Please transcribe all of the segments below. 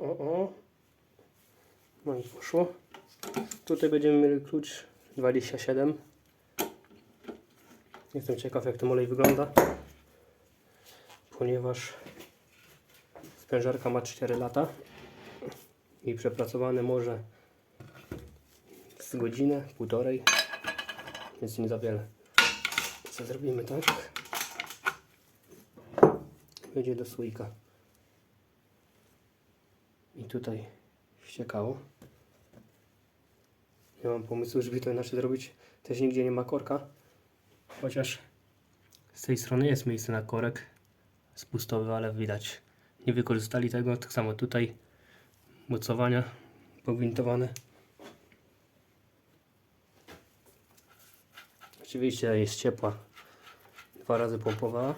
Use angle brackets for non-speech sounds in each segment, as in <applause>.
O, o. No i poszło. Tutaj będziemy mieli klucz 27. Jestem ciekaw jak ten olej wygląda. Ponieważ sprężarka ma 4 lata i przepracowane może z godzinę, półtorej, więc nie za wiele. Co zrobimy tak? Będzie do słoika. I tutaj ściekało. Nie mam pomysłu, żeby to inaczej zrobić. Też nigdzie nie ma korka. Chociaż z tej strony jest miejsce na korek spustowy, ale widać nie wykorzystali tego. Tak samo tutaj mocowania pogwintowane. Oczywiście jest ciepła. Dwa razy pompowała.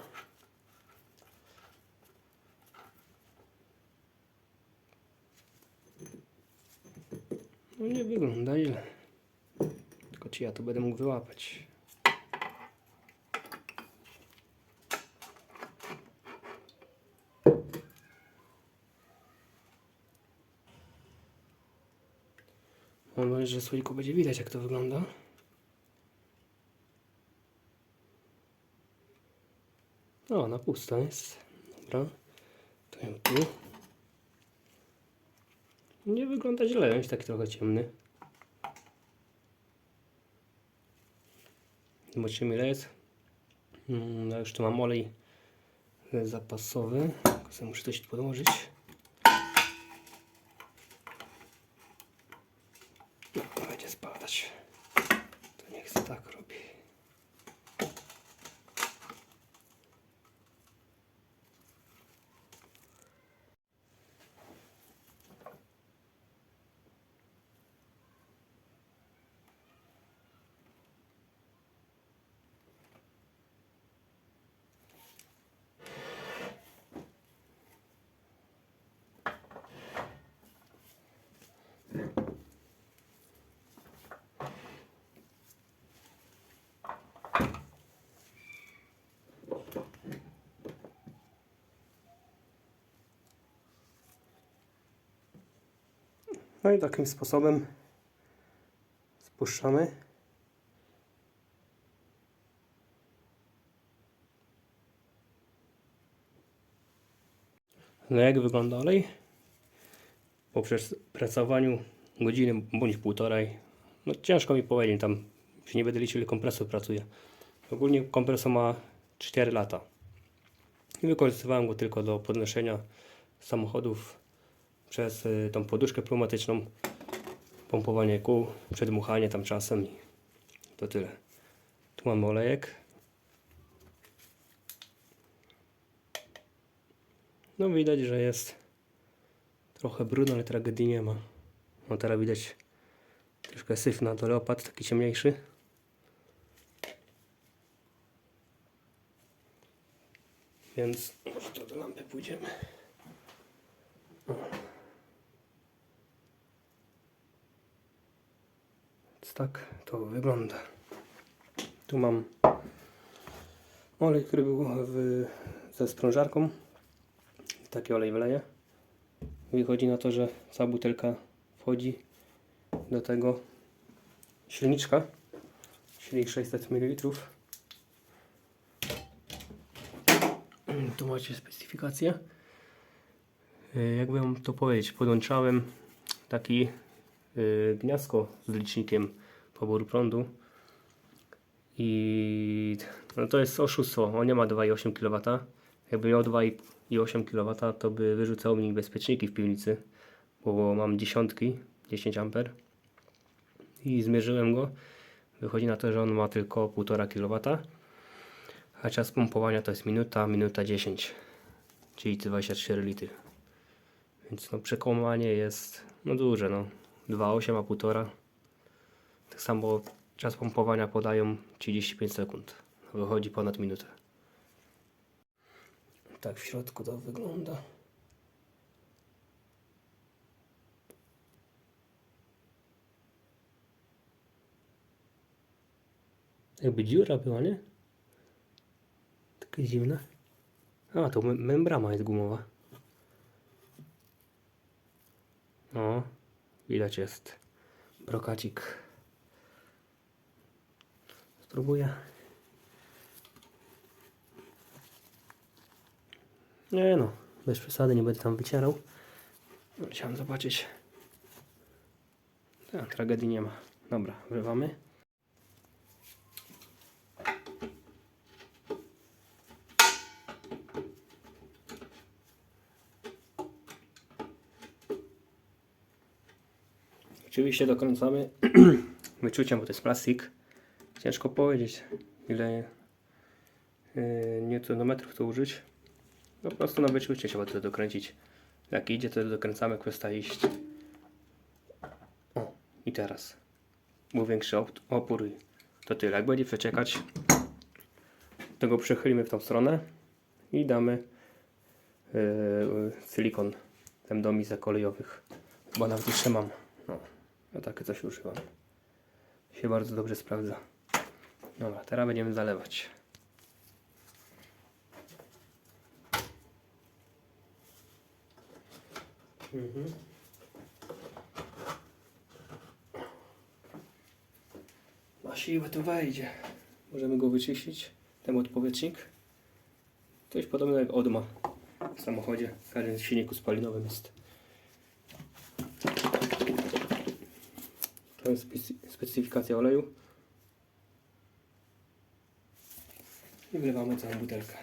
No nie wygląda źle. Tylko czy ja to będę mógł wyłapać? Mam nadzieję, że słoiku będzie widać jak to wygląda. O, na pusto jest. Dobra. To ją tu. Nie wygląda źle, jest taki trochę ciemny. Zobaczymy ile jest. Ja już tu mam olej zapasowy. Muszę coś podłożyć. No, będzie spadać. To niech się tak robi. No i takim sposobem spuszczamy. No jak wygląda olej? Po pracowaniu godziny bądź półtorej, no ciężko mi powiedzieć, tam się nie będę liczył ile kompresor pracuje. Ogólnie kompresor ma 4 lata. I wykorzystywałem go tylko do podnoszenia samochodów przez y, tą poduszkę pneumatyczną, pompowanie kół, przedmuchanie tam czasem i to tyle. Tu mamy olejek. No widać, że jest trochę brudno, ale tragedii nie ma. No teraz widać troszkę syf na dole taki ciemniejszy. Więc może to do lampy pójdziemy. Tak to wygląda. Tu mam olej, który był w, ze sprężarką. Taki olej wleję. Wychodzi na to, że cała butelka wchodzi do tego silniczka. Silnik 600 ml. Tu macie specyfikację. Y, Jakby wam to powiedzieć, podłączałem taki y, gniazdko z licznikiem poboru prądu. I no to jest oszustwo, on nie ma 2,8 kW jakby miał 2,8 kW to by wyrzucał mi bezpieczniki w piwnicy bo mam dziesiątki 10 A i zmierzyłem go. Wychodzi na to, że on ma tylko 1,5 kW a czas pompowania to jest minuta, minuta 10 czyli 24 litry. Więc no przekołamanie jest no duże, no. 2,8 a 1,5. Tak samo czas pompowania podają 35 sekund. Wychodzi ponad minutę. Tak w środku to wygląda. Jakby dziura była, nie? Takie dziwne. A, to mem- membrana jest gumowa. O, widać jest brokacik. Spróbuję. Nie no, bez przesady, nie będę tam wycierał. No, Chciałem zobaczyć. Tak, tragedii nie ma. Dobra, wrywamy. Oczywiście dokręcamy <clears throat> wyczuciem, bo to jest plastik. Ciężko powiedzieć, ile yy, newtonometrów to użyć. Po prostu na wyczucie trzeba to dokręcić. Jak idzie, to dokręcamy, przestaje iść. O, i teraz. Był większy op- opór to tyle. Jak będzie przeciekać, to go przechylimy w tą stronę i damy yy, silikon tam do misek olejowych. Chyba nawet jeszcze mam. No, ja takie coś używam. Się bardzo dobrze sprawdza. Dobra, teraz będziemy zalewać. Mhm. Na siłę to wejdzie. Możemy go wyczyścić. Ten odpowietrznik. Coś podobnego jak Odma w samochodzie. W każdym silniku spalinowym jest. To jest specy- specyfikacja oleju. I wlewamy całą butelkę.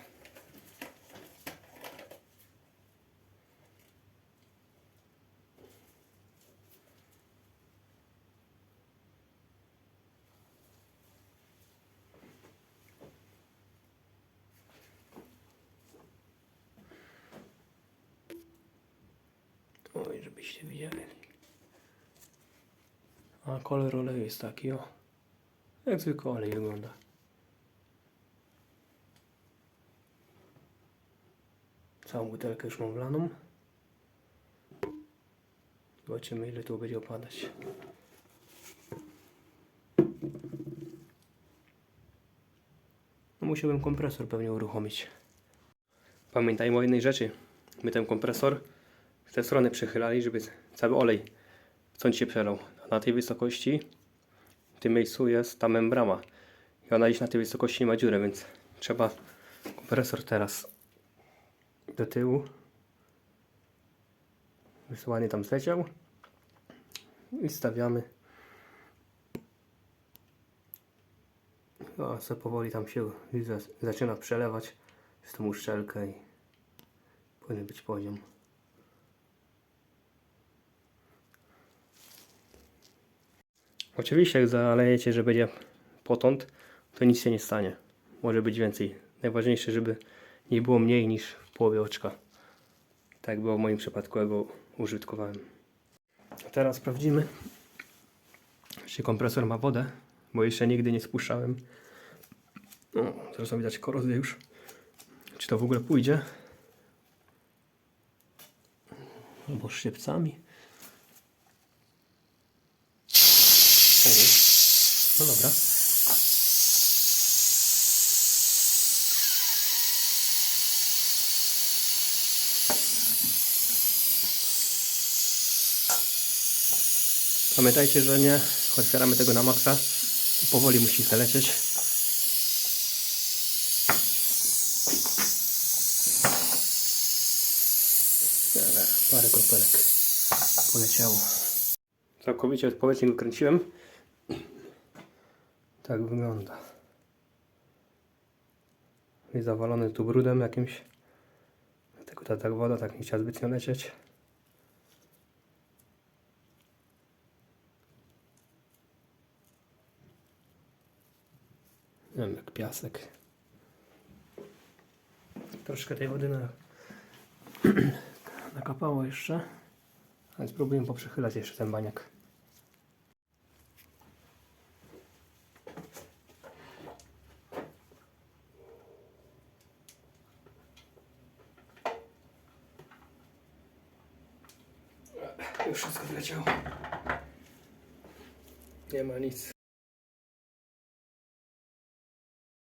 Oj, żebyście widzieli. A kolor oleju jest taki, o. Jak zwykły olej wygląda. Całą butelkę już mam wlaną. Zobaczymy ile tu będzie opadać. No musiałbym kompresor pewnie uruchomić. Pamiętajmy o jednej rzeczy. My ten kompresor w tę stronę przechylali, żeby cały olej stąd się przelał. Na tej wysokości, w tym miejscu jest ta membrana. I ona gdzieś na tej wysokości nie ma dziury, więc trzeba kompresor teraz do tyłu. Wysyłanie tam zleciał. I stawiamy. No, co powoli tam się zaczyna przelewać z tą uszczelkę i powinien być poziom. Oczywiście jak zalejecie, że będzie potąd, to nic się nie stanie. Może być więcej. Najważniejsze, żeby nie było mniej niż w połowie oczka. Tak było w moim przypadku, go użytkowałem. Teraz sprawdzimy, czy kompresor ma wodę, bo jeszcze nigdy nie spuszczałem. No, zresztą widać korozję już. Czy to w ogóle pójdzie? Albo szczypcami. O, No dobra. Pamiętajcie, że nie otwieramy tego na maksa. Powoli musi zalecieć. Dobra, Parę kropelek poleciało. Całkowicie odpowiednio go kręciłem. Tak wygląda. Jest zawalony tu brudem jakimś. Dlatego ta tak woda tak nie chciała zbytnio lecieć. Wiem, jak piasek. Troszkę tej wody na... <clears throat> nakapało jeszcze. Ale spróbuję poprzechylać jeszcze ten baniak. Już wszystko wleciało. Nie ma nic.